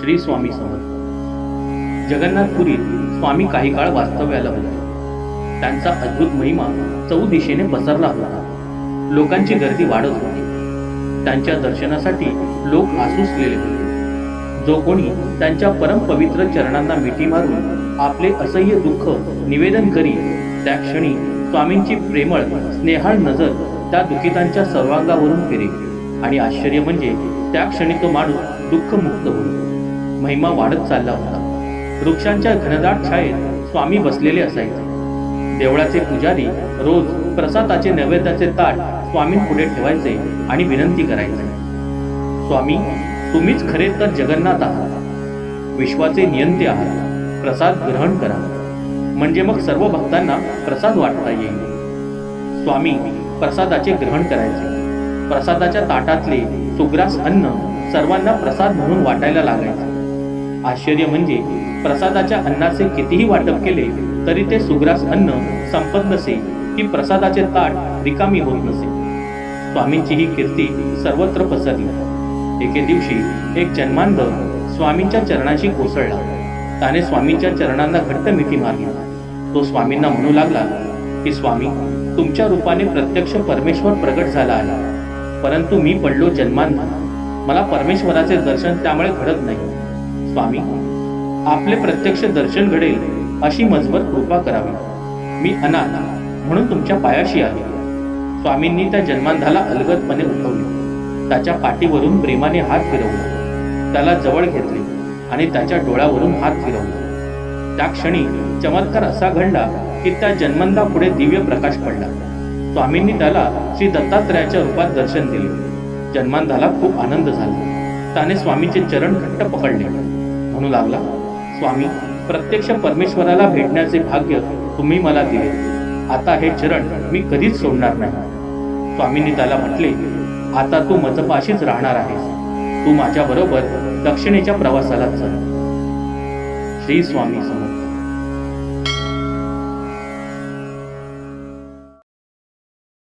श्री स्वामी समर्थ. जगन्नाथपुरीत स्वामी काही काळ वास्तव्याला होते. त्यांचा अद्भुत महिमा चौ दिशेने पसरला होता. लोकांची गर्दी वाढत होती. त्यांच्या दर्शनासाठी लोक आसुसलेले होते. जो कोणी त्यांच्या परमपवित्र चरणांना मिठी मारून आपले असह्य दुःख निवेदन करी त्या क्षणी स्वामींची प्रेमळ स्नेहाळ नजर त्या दुखितांच्या सर्वांगावरून फिरे आणि आश्चर्य म्हणजे त्या क्षणी तो माणूस दुःखमुक्त होईल. महिमा वाढत चालला होता. वृक्षांच्या घनदाट छायेत स्वामी बसलेले असायचे. देवळाचे पुजारी रोज प्रसादाचे नैवेद्याचे ताट स्वामींपुढे ठेवायचे आणि विनंती करायचे. स्वामी तुम्हीच खरे तर जगन्नाथ आहात. विश्वाचे नियंते आहात. प्रसाद ग्रहण करा. म्हणजे मग सर्व भक्तांना प्रसाद वाटता येईल. स्वामी प्रसादाचे ग्रहण करायचे. प्रसादाच्या ताटातले सुग्रास अन्न सर्वांना प्रसाद म्हणून वाटायला लागायचे. आश्चर्य म्हणजे प्रसादाच्या अन्नाचे कितीही वाटप केले तरी ते सुग्रास अन्न संपत नसे की प्रसादाचे ताट रिकामी होत नसे. स्वामींची ही कीर्ती सर्वत्र पसरली. एके दिवशी एक जन्मांध स्वामींच्या चरणाशी कोसळला. त्याने स्वामींच्या चरणांना घट्ट मिठी मारली. तो स्वामींना म्हणू लागला की स्वामी तुमच्या रूपाने प्रत्यक्ष परमेश्वर प्रगट झाला आहे. परंतु मी पडलो जन्मांध. मला परमेश्वराचे दर्शन त्यामुळे घडत नाही. स्वामी आपले प्रत्यक्ष दर्शन घडेल अशी मजबूत कृपा करावी. मी अनाथ म्हणून तुमच्या पायाशी आहे स्वामींनी त्या जन्मांधाला अलगदपणे उठवले. त्याच्या पाठीवरून प्रेमाने हात फिरवला. त्याला जवळ घेतले आणि त्याच्या डोळ्यावरून हात फिरवला. त्या क्षणी चमत्कार असा घडला की त्या जन्मंदा पुढे दिव्य प्रकाश पडला. स्वामींनी त्याला श्री दत्तात्रयाच्या रूपात दर्शन दिले. जन्मांधाला खूप आनंद झाला. त्याने स्वामींचे चरण घट्ट पकडले. म्हणू लागला स्वामी प्रत्यक्ष परमेश्वराला भेटण्याचे भाग्य तुम्ही मला दिले. आता हे चरण मी कधीच सोडणार नाही. स्वामींनी त्याला म्हटले आता तू मजपाशीच राहणार आहेस. तू माझ्या बरोबर दक्षिणेच्या प्रवासाला चल. श्री स्वामी समर्थ.